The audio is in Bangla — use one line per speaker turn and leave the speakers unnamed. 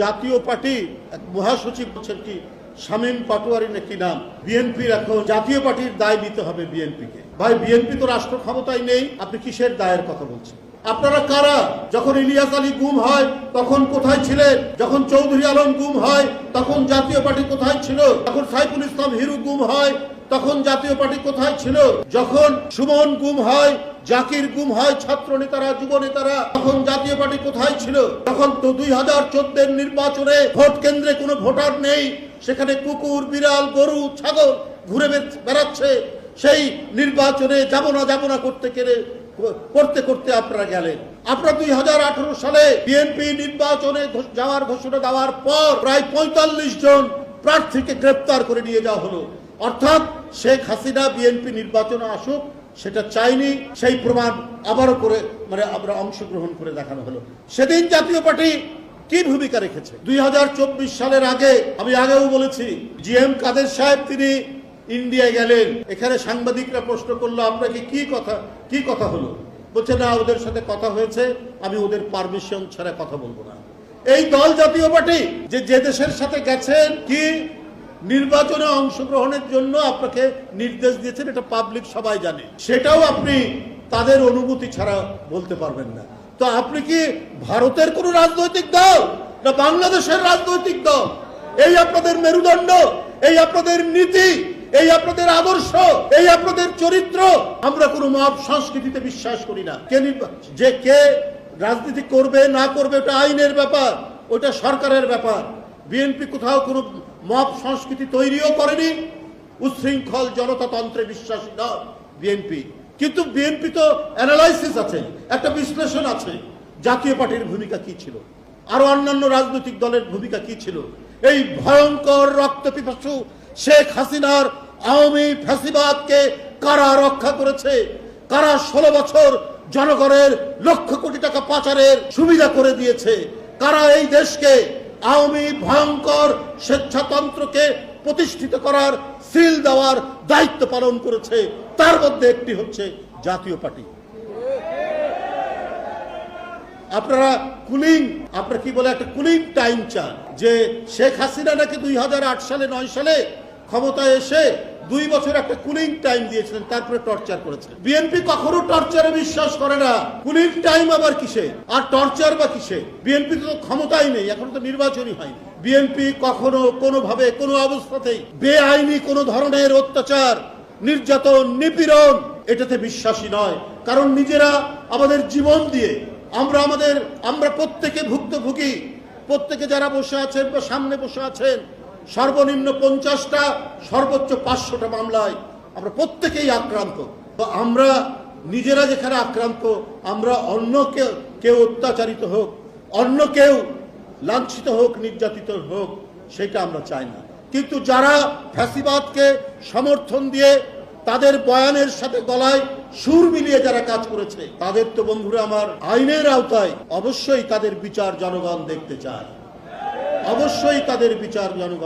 জাতীয় পার্টি, এক মহাসচিব বলছেন কি, শামীম পাটোয়ারি নাকি নাম। বিএনপির এখন জাতীয় পার্টির দায় নিতে হবে বিএনপিকে। ভাই, বিএনপি তো রাষ্ট্র ক্ষমতায় নেই, আপনি কিসের দায়ের কথা বলছেন? আপনারা কারা? যখন ইলিয়াস আলী গুম হয়, তখন কোথায় ছিলেন? যখন চৌধুরী আলম গুম হয়, তখন জাতীয় পার্টি কোথায় ছিল? যখন সাইফুল ইসলাম হিরু গুম হয় তখন জাতীয় পার্টি কোথায় ছিল? যখন সুমন গুম হয়, জাকির গুম হয় ছাত্র নেতারা যুব নেতারা তখন জাতীয় পার্টি কোথায় ছিল? তখন তো দুই হাজার চোদ্দের নির্বাচনে ভোট কেন্দ্রে কোনো ভোটার নেই। সেখানে কুকুর, বিড়াল, গরু, ছাগল ঘুরে বেড়াচ্ছে। সেই নির্বাচনে যাব না যাব না করতে কেড়ে করতে করতে আপনারা গেলেন। আপনারা দুই সালে বিএনপি নির্বাচনে যাওয়ার ঘোষণা দেওয়ার পর প্রায় পঁয়তাল্লিশ জন প্রার্থীকে গ্রেপ্তার করে নিয়ে যাওয়া হলো। অর্থাৎ শেখ হাসিনা বিএনপি নির্বাচনে আসুক, সেটা চাইনি, সেই প্রমাণ আবারও করে মানে আমরা অংশগ্রহণ করে দেখানো হলো। সেদিন জাতীয় পার্টি কি ভূমিকা রেখেছে? দুই সালের আগে, আমি আগেও বলেছি, জি এম কাদের সাহেব তিনি ইন্ডিয়া গেলেন। এখানে সাংবাদিকরা প্রশ্ন করল আপনাকে কি কথা কি কথা হলো? বলছে, না, ওদের সাথে কথা হয়েছে, আমি ওদের পারমিশন ছাড়া কথা বলব না। এই দল জাতীয় পার্টি যে যে দেশের সাথে গেছেন, কি নির্বাচনে অংশগ্রহণের জন্য আপনাকে নির্দেশ দিয়েছেন, এটা পাবলিক সবাই জানে। সেটাও আপনি তাদের অনুমতি ছাড়া বলতে পারবেন না। তো আপনি কি ভারতের কোন রাজনৈতিক দল না বাংলাদেশের রাজনৈতিক দল? এই আপনাদের মেরুদণ্ড, এই আপনাদের নীতি, এই আপনাদের আদর্শ, এই আপনাদের চরিত্র, আমরা কোনো মব সংস্কৃতিতে বিশ্বাস করি না। কে যে কে রাজনীতি করবে, না করবে, ওটা আইনের ব্যাপার, ওটা সরকারের ব্যাপার। বিএনপি কোথাও কোনো মব সংস্কৃতি তৈরিও করেনি। উচ্ছৃঙ্খল জনতাতন্ত্রে বিশ্বাসী নয় বিএনপি। কিন্তু বিএনপি তো অ্যানালাইসিস আছে, একটা বিশ্লেষণ আছে, জাতীয় পার্টির ভূমিকা কি ছিল? আরও অন্যান্য রাজনৈতিক দলের ভূমিকা কি ছিল? এই ভয়ঙ্কর রক্ত পিপাসু শেখ হাসিনার আওয়ামী ফ্যাসিবাদকে কারা রক্ষা করেছে? কারা ষোলো বছর জনগণের লক্ষ কোটি টাকা পাচারের সুবিধা করে দিয়েছে? কারা এই দেশকে আওয়ামী ভয়ঙ্কর স্বেচ্ছাতন্ত্রকে প্রতিষ্ঠিত করার সিল দেওয়ার দায়িত্ব পালন করেছে, তার মধ্যে একটি হচ্ছে জাতীয় পার্টি। আপনারা কুলিং, আপনারা কি বলে একটা কুলিং টাইম চান যে শেখ হাসিনা নাকি দুই হাজার আট সালে, নয় সালে ক্ষমতায় এসে দুই বছর একটা কুলিং টাইম দিয়েছিলেন, তারপরে টর্চার করেছেন বিএনপি কখনো টর্চারে বিশ্বাস করে না। কুলিং টাইম আবার কিসে? আর টর্চার বা কিসে? বিএনপি তো ক্ষমতাই নেই, এখন তো নির্বাচনই হয়নি। বিএনপি কখনো কোনোভাবে, কোনো অবস্থাতেই বেআইনি কোনো ধরনের অত্যাচার, নির্যাতন, নিপীড়ন এটাতে বিশ্বাসী নয়। কারণ নিজেরা আমাদের জীবন দিয়ে আমরা আমাদের, আমরা প্রত্যেকে ভুক্তভোগী। প্রত্যেকে যারা বসে আছেন বা সামনে বসে আছেন সর্বনিম্ন পঞ্চাশটা, সর্বোচ্চ পাঁচশোটা মামলায় আমরা প্রত্যেকেই আক্রান্ত। আমরা নিজেরা যেখানে আক্রান্ত, আমরা অন্য কেউ কেউ অত্যাচারিত হোক, অন্য কেউ লাঞ্ছিত হোক, নির্যাতিত হোক, সেটা আমরা চাই না। কিন্তু যারা ফ্যাসিবাদকে সমর্থন দিয়ে তাদের বয়ানের সাথে গলায় সুর মিলিয়ে যারা কাজ করেছে, তাদের তো বন্ধুরা আমার আইনের আওতায় অবশ্যই তাদের বিচার জনগণ দেখতে চায়। অবশ্যই তাদের বিচার জনগণ